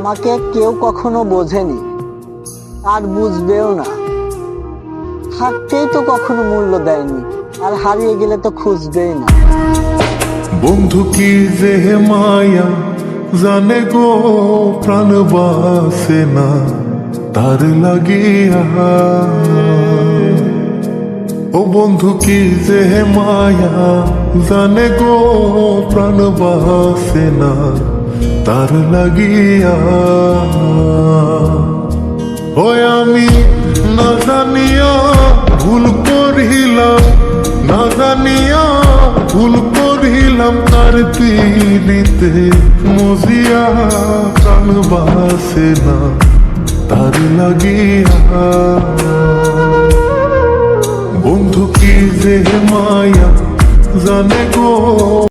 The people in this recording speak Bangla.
আমাকে কেউ কখনো বোঝেনি। আর বুঝবেও না। থাকতেই তো কখনো মূল্য দেয়নি, আর হারিয়ে গেলে তো খুঁজবেই না। বন্ধু কি যে মায়া, জানে গো, প্রাণ বাসে না, তার লাগিয়া। ও বন্ধু কি যে মায়া, জানে গো, প্রাণ বাসে না। তার লাগিয়া। ওই আমি না জানিয়া ভুল করিলাম, না জানিয়া ভুল করিলাম, তার তিরিতে মজিয়া কান বাসে না, তার লাগিয়া। বন্ধু কি যে মায়া জানে গো?